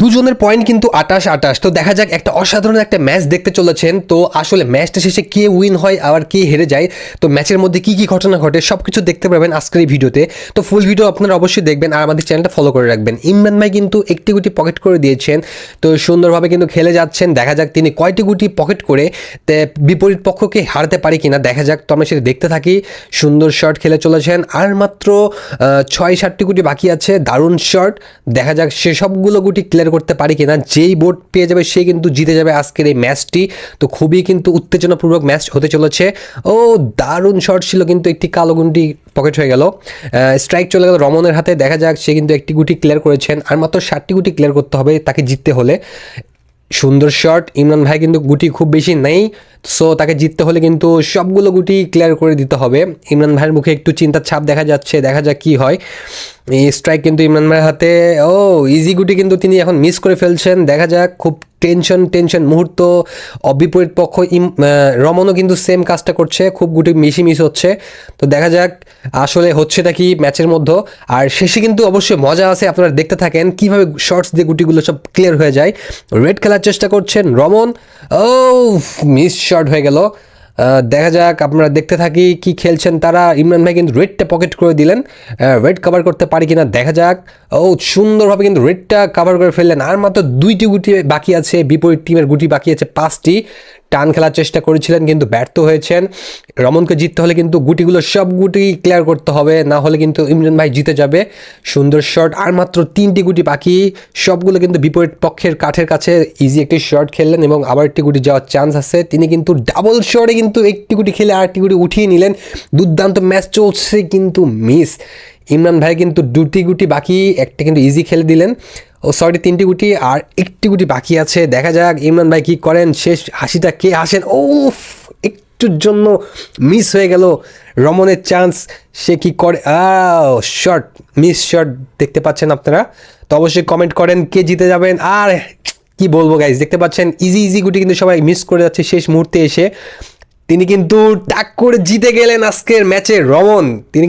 দুজনের পয়েন্ট কিন্তু আটাশ আটাশ। তো দেখা যাক, একটা অসাধারণ একটা ম্যাচ দেখতে চলেছেন। তো আসলে ম্যাচটা শেষে কে উইন হয় আবার কে হেরে যায়? তো ম্যাচের মধ্যে কি কি ঘটনা ঘটে সব কিছু দেখতে পাবেন আজকের এই ভিডিওতে। তো ফুল ভিডিও আপনারা অবশ্যই দেখবেন আর আমাদের চ্যানেলটা ফলো করে রাখবেন। ইমরান ভাই কিন্তু একটি গুটি পকেট করে দিয়েছেন। তো সুন্দরভাবে কিন্তু খেলে যাচ্ছেন। দেখা যাক তিনি কয়টি গুটি পকেট করে বিপরীত পক্ষকে হারাতে পারি কিনা। দেখা যাক, তো আমরা সেটা দেখতে থাকি। সুন্দর শট খেলে চলেছেন। আর মাত্র ছয় সাতটি গুটি বাকি আছে। দারুণ শট দেখা যাক সে সবগুলো গুটি ক্লিয়ার করতে পারি কিনা, যেই বোর্ড পেয়ে যাবে সে কিন্তু জিতে যাবে আজকের এই ম্যাচটি তো খুবই কিন্তু উত্তেজনাপূর্বক ম্যাচ হতে চলেছে। ও, দারুণ শট ছিল কিন্তু একটি কালো গুটি পকেট হয়ে গেল। স্ট্রাইক চলে গেল রমনের হাতে। দেখা যাক, সে কিন্তু একটি গুটি ক্লিয়ার করেছেন। আর মাত্র ষাটটি গুটি ক্লিয়ার করতে হবে তাকে জিততে হলে। সুন্দর শট ইমরান ভাই কিন্তু গুটি খুব বেশি নেই। সো তাকে জিততে হলে কিন্তু সবগুলো গুটি ক্লিয়ার করে দিতে হবে। ইমরান ভাইয়ের মুখে একটু চিন্তার ছাপ দেখা যাচ্ছে। দেখা যাক কি হয়। এই স্ট্রাইক কিন্তু ইমরান ভাইয়ের হাতে, ও ইজি গুটি কিন্তু তিনি এখন মিস করে ফেলছেন। দেখা যাক, খুব টেনশন টেনশন মুহূর্ত। অবিপরীত পক্ষ ইম রমনও কিন্তু সেম কাজটা করছে, খুব গুটি মিশি মিস হচ্ছে। তো দেখা যাক, আসলে হচ্ছেটা কি ম্যাচের মধ্যে। আর শেষে কিন্তু অবশ্যই মজা আছে, আপনারা দেখতে থাকেন কীভাবে শর্টস দিয়ে গুটিগুলো সব ক্লিয়ার হয়ে যায়। রেড খেলার চেষ্টা করছেন রমন। ও মিস শট হয়ে গেল। দেখা যাক, আপনারা দেখতে থাকি কি খেলছেন তারা। ইমরান ভাই কিন্তু রেডটা পকেট করে দিলেন। রেড কভার করতে পারি কিনা দেখা যাক। ও, সুন্দরভাবে কিন্তু রেডটা কভার করে ফেললেন। আর মাত্র দুইটি গুটি বাকি আছে, বিপরীত টিমের গুটি বাকি আছে পাঁচটি। টান খেলার চেষ্টা করেছিলেন, কিন্তু ব্যর্থ হয়েছেন। রমনকে জিততে হলে কিন্তু গুটিগুলো সব গুটি ক্লিয়ার করতে হবে, না হলে কিন্তু ইমরান ভাই জিতে যাবে। সুন্দর শট আর মাত্র তিনটি গুটি বাকি, সবগুলো কিন্তু বিপরীত পক্ষের কাঠের কাছে ইজি একটি শট খেললেন এবং আবার একটি গুটি যাওয়ার চান্স আছে। তিনি কিন্তু ডাবল শটে কিন্তু একটি গুটি খেলে আরেকটি গুটি উঠিয়ে নিলেন। দুর্দান্ত ম্যাচ চলছে কিন্তু মিস ইমরান ভাই কিন্তু দুটি গুটি বাকি, একটা কিন্তু ইজি খেলে দিলেন। ও সরি, তিনটি গুটি আর একটি গুটি বাকি আছে। দেখা যাক, ইমরান ভাই কি করেন? শেষ হাসিটা কে আসেন ও একটুর জন্য মিস হয়ে গেল রমনের চান্স সে কি করে? শর্ট মিস শট দেখতে পাচ্ছেন আপনারা। তো অবশ্যই কমেন্ট করেন কে জিতে যাবেন। আর কি বলব গাইজ দেখতে পাচ্ছেন ইজি ইজি গুটি কিন্তু সবাই মিস করে যাচ্ছে শেষ মুহূর্তে এসে। তিনি কিন্তু টাক করে জিতে গেলেন আজকের ম্যাচে রমন তিনি